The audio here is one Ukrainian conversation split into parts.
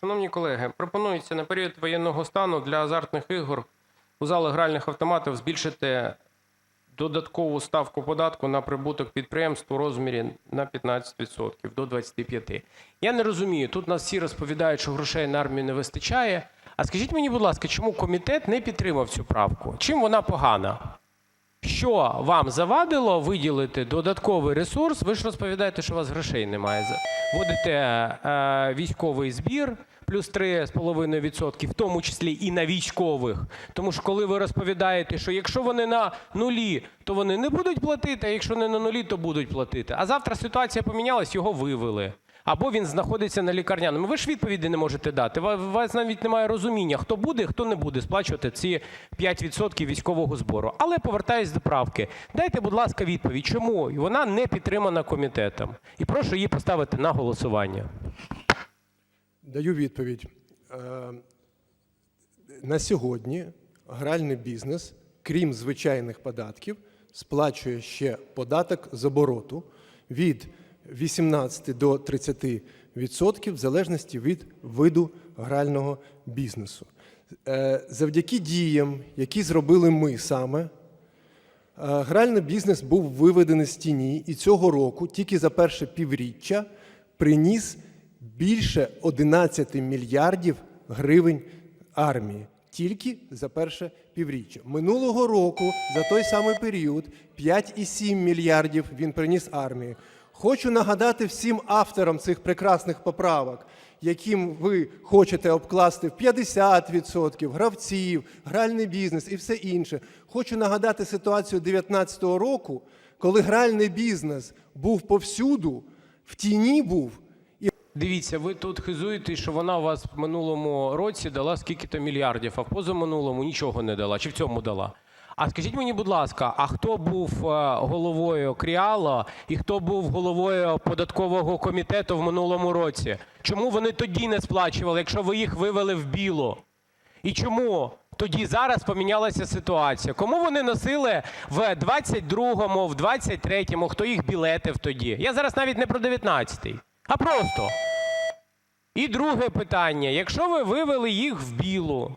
Шановні колеги, пропонується на період воєнного стану для азартних ігор у залах гральних автоматів збільшити додаткову ставку податку на прибуток підприємств у розмірі на 15% до 25%. Я не розумію, тут нас всі розповідають, що грошей на армію не вистачає. А скажіть мені, будь ласка, чому комітет не підтримав цю правку? Чим вона погана? Що вам завадило виділити додатковий ресурс? Ви ж розповідаєте, що у вас грошей немає. Вводите е, військовий збір плюс 3,5%, в тому числі і на військових. Тому що коли ви розповідаєте, що якщо вони на нулі, то вони не будуть платити, а якщо не на нулі, то будуть платити. А завтра ситуація помінялась, його вивели. Або він знаходиться на лікарняному. Ви ж відповіді не можете дати. У вас навіть немає розуміння, хто буде, хто не буде сплачувати ці 5% військового збору. Але повертаюсь до правки. Дайте, будь ласка, відповідь, чому вона не підтримана комітетом. І прошу її поставити на голосування. Даю відповідь. Е, На сьогодні гральний бізнес, крім звичайних податків, сплачує ще податок з обороту від 18 до 30 відсотків в залежності від виду грального бізнесу. Е, Завдяки діям, які зробили ми саме, Е, Гральний бізнес був виведений з тіні і цього року тільки за перше півріччя приніс більше 11 мільярдів гривень армії. Тільки за перше півріччя. Минулого року за той самий період 5,7 мільярдів він приніс армії. Хочу нагадати всім авторам цих прекрасних поправок, яким ви хочете обкласти в 50% гравців, гральний бізнес і все інше. Хочу нагадати ситуацію 2019 року, коли гральний бізнес був повсюду, в тіні був. Дивіться, ви тут хизуєте, що вона у вас в минулому році дала скільки-то мільярдів, а в позаминулому нічого не дала. Чи в цьому дала? А скажіть мені, будь ласка, а хто був е, головою Кріала і хто був головою податкового комітету в минулому році? Чому вони тоді не сплачували, якщо ви їх вивели в білу? І чому тоді зараз помінялася ситуація? Кому вони носили в 22-му, в 23-му, хто їх білетив тоді? Я зараз навіть не про 19-й, а просто. І друге питання. Якщо ви вивели їх в білу,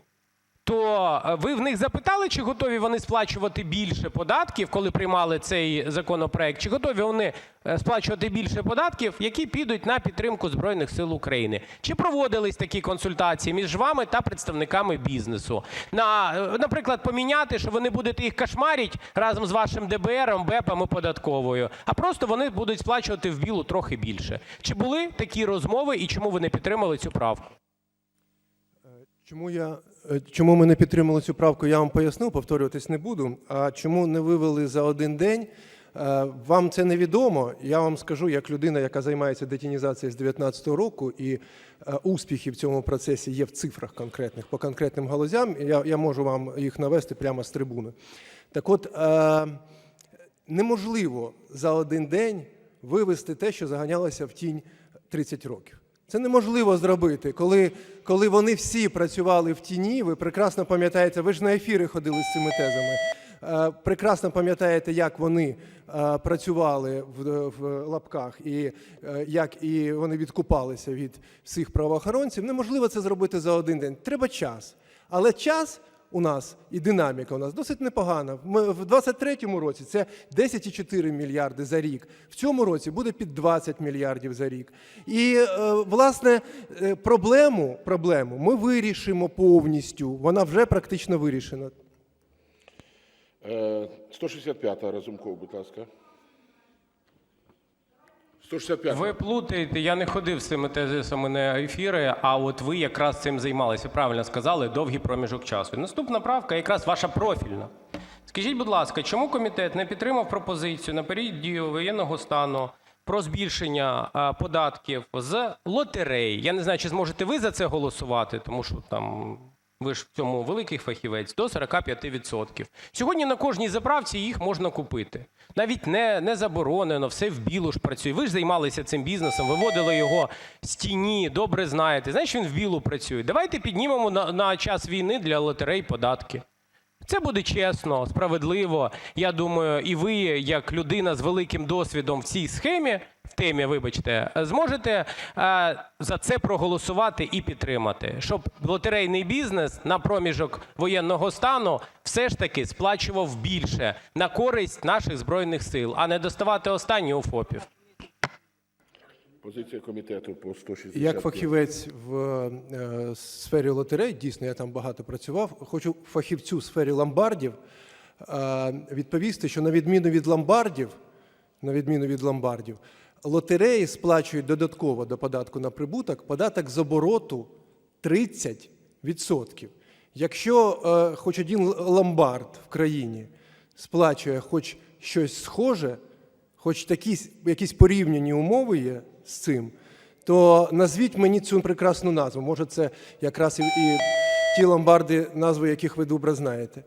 то е, ви в них запитали, чи готові вони сплачувати більше податків, коли приймали цей законопроект? Чи готові вони е, сплачувати більше податків, які підуть на підтримку Збройних сил України? Чи проводились такі консультації між вами та представниками бізнесу? На, е, наприклад, поміняти, що ви не будете їх кошмарити разом з вашим ДБРом, БЕПом і податковою, а просто вони будуть сплачувати в білу трохи більше. Чи були такі розмови і чому ви не підтримали цю правку? чому, я, чому ми не підтримали цю правку, я вам пояснив, повторюватись не буду. А чому не вивели за один день? е, Вам це невідомо. Я вам скажу, як людина, яка займається детінізацією з 2019 року, і е, успіхи в цьому процесі є в цифрах конкретних, по конкретним галузям. Я, я можу вам їх навести прямо з трибуни. Так от, е, неможливо за один день вивести те, що заганялося в тінь 30 років. Це неможливо зробити, коли, коли вони всі працювали в тіні. Ви прекрасно пам'ятаєте, ви ж на ефіри ходили з цими тезами. Е, Прекрасно пам'ятаєте, як вони е, працювали в, в лапках, і е, як і вони відкупалися від всіх правоохоронців. Неможливо це зробити за один день. Треба час. Але час у нас і динаміка у нас досить непогана. Ми в 23-му році це 10,4 мільярди за рік. В цьому році буде під 20 мільярдів за рік. І е, власне е, проблему, проблему ми вирішимо повністю. Вона вже практично вирішена. Е, 165-та, Разумков, будь ласка. 165 Ви плутаєте, я не ходив з цими тезисами на ефіри, а от ви якраз цим займалися. Правильно сказали, довгий проміжок часу. Наступна правка якраз ваша профільна. Скажіть, будь ласка, чому комітет не підтримав пропозицію на період дії воєнного стану про збільшення податків з лотерей? Я не знаю, чи зможете ви за це голосувати, тому що там ви ж в цьому великий фахівець, до 45%. Сьогодні на кожній заправці їх можна купити. Навіть не, не заборонено, все в білу ж працює. Ви ж займалися цим бізнесом, виводили його з тіні, добре знаєте. Знаєш, він в білу працює. Давайте піднімемо на, на час війни для лотерей податки. Це буде чесно, справедливо. Я думаю, і ви, як людина з великим досвідом в цій схемі, в темі, вибачте, зможете е, за це проголосувати і підтримати, щоб лотерейний бізнес на проміжок воєнного стану все ж таки сплачував більше на користь наших збройних сил, а не доставати останнє у ФОПів. Позиція комітету по 165. Як фахівець в е, сфері лотерей, дійсно, я там багато працював. Хочу фахівцю в сфері ломбардів е, відповісти, що на відміну від ломбардів, на відміну від ломбардів, лотереї сплачують додатково до податку на прибуток податок з обороту 30%. Якщо е, хоч один ломбард в країні сплачує хоч щось схоже, хоч такі, якісь порівняні умови є з цим, то назвіть мені цю прекрасну назву. Може, це якраз і, і ті ломбарди, назви яких ви добре знаєте.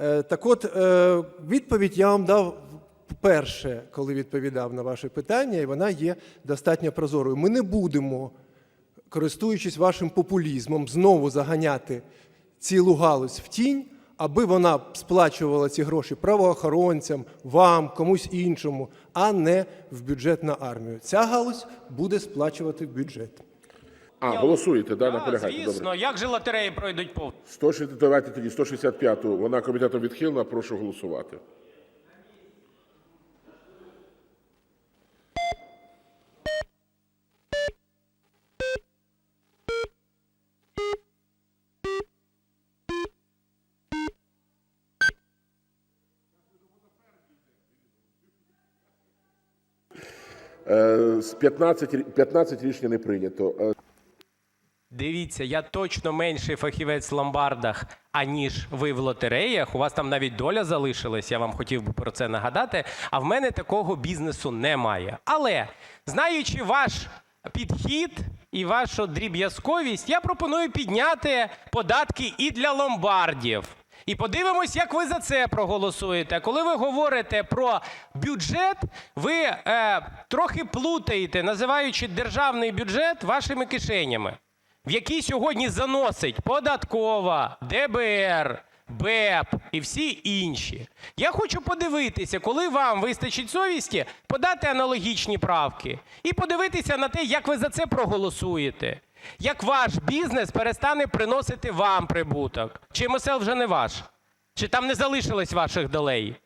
Е, так от, е, відповідь я вам дав вперше, коли відповідав на ваше питання, і вона є достатньо прозорою. Ми не будемо, користуючись вашим популізмом, знову заганяти цілу галузь в тінь, аби вона сплачувала ці гроші правоохоронцям, вам, комусь іншому, а не в бюджет на армію. Ця галузь буде сплачувати в бюджет. А, голосуєте, да, наполягаєте. Звісно, добре. як же лотереї пройдуть повз? 160, давайте тоді 165-ту, вона комітетом відхилена, прошу голосувати. 15, рі- 15 рішення не прийнято. Е, Дивіться, я точно менший фахівець в ломбардах, аніж ви в лотереях. У вас там навіть доля залишилась, я вам хотів би про це нагадати. А в мене такого бізнесу немає. Але знаючи ваш підхід і вашу дріб'язковість, я пропоную підняти податки і для ломбардів. І подивимось, як ви за це проголосуєте. Коли ви говорите про бюджет, ви е, трохи плутаєте, називаючи державний бюджет вашими кишенями, в який сьогодні заносить податкова, ДБР, БЕП і всі інші. Я хочу подивитися, коли вам вистачить совісті, подати аналогічні правки і подивитися на те, як ви за це проголосуєте. Як ваш бізнес перестане приносити вам прибуток? Чи МСЛ вже не ваш? Чи там не залишилось ваших долей?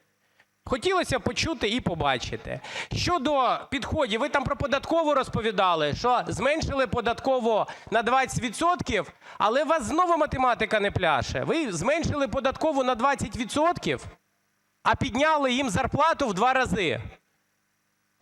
Хотілося почути і побачити. Щодо підходів, ви там про податкову розповідали, що зменшили податково на 20%, але у вас знову математика не пляше. Ви зменшили податкову на 20%, а підняли їм зарплату в два рази.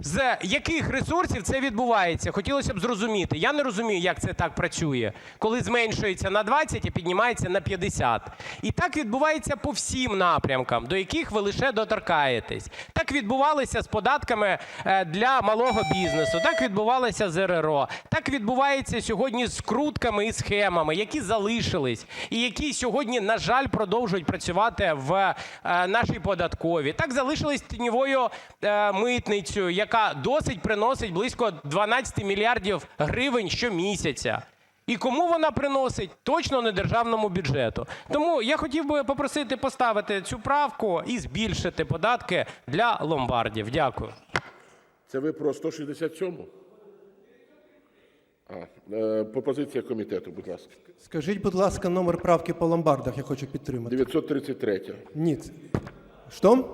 З яких ресурсів це відбувається? Хотілося б зрозуміти. Я не розумію, як це так працює, коли зменшується на 20 і піднімається на 50. І так відбувається по всім напрямкам, до яких ви лише доторкаєтесь. Так відбувалося з податками е, для малого бізнесу, так відбувалося з РРО, так відбувається сьогодні з скрутками і схемами, які залишились, і які сьогодні, на жаль, продовжують працювати в е, нашій податковій. Так залишились тіньовою е, митницею, яка досить приносить близько 12 мільярдів гривень щомісяця. І кому вона приносить? Точно не державному бюджету. Тому я хотів би попросити поставити цю правку і збільшити податки для ломбардів. Дякую. Це ви про 167-му? А, е, пропозиція комітету, будь ласка. Скажіть, будь ласка, номер правки по ломбардах, я хочу підтримати. 933. Ні. Що?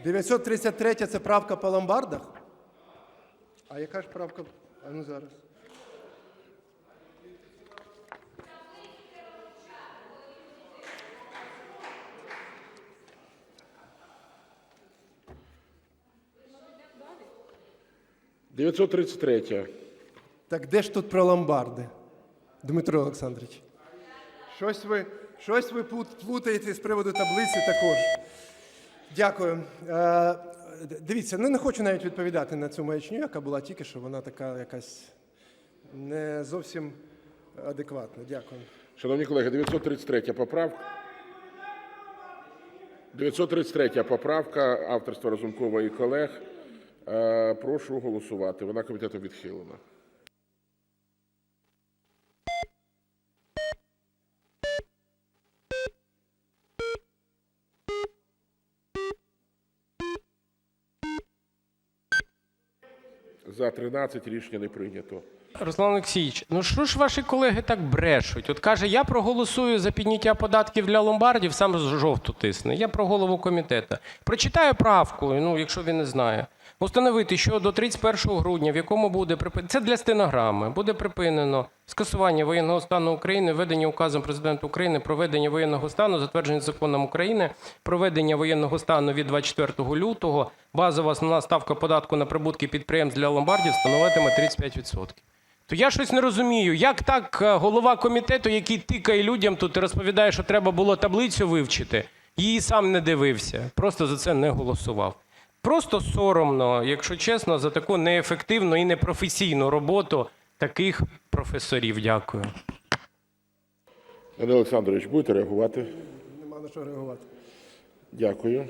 Е, 933 це правка по ломбардах? А яка ж правка? А ну зараз. – 933. Так де ж тут про ломбарди, Дмитро Олександрович? Щось ви, щось ви плутаєте з приводу таблиці також. Дякую. Е, дивіться, ну не хочу навіть відповідати на цю маячню, яка була тільки що, вона така якась не зовсім адекватна. Дякую. Шановні колеги, 933 поправка. 933 поправка авторства Разумкова і колег. Е, Прошу голосувати. Вона комітетом відхилена. За 13 рішення не прийнято. Руслан Олексійович, ну що ж ваші колеги так брешуть? От каже, я проголосую за підняття податків для ломбардів, сам з жовту тисне. Я про голову комітету. Прочитаю правку, ну, якщо він не знає. Установити, що до 31 грудня, в якому буде припинено, це для стенограми, буде припинено скасування воєнного стану України, введення указом Президента України, проведення воєнного стану, затвердження законом України, проведення воєнного стану від 24 лютого, базова основна ставка податку на прибутки підприємств для ломбардів становитиме 35%. То я щось не розумію, як так е, голова комітету, який тикає людям тут і розповідає, що треба було таблицю вивчити, її сам не дивився, просто за це не голосував. Просто соромно, якщо чесно, за таку неефективну і непрофесійну роботу таких професорів. Дякую. Андрій Олександрович, будете реагувати? Нема на що реагувати. Дякую.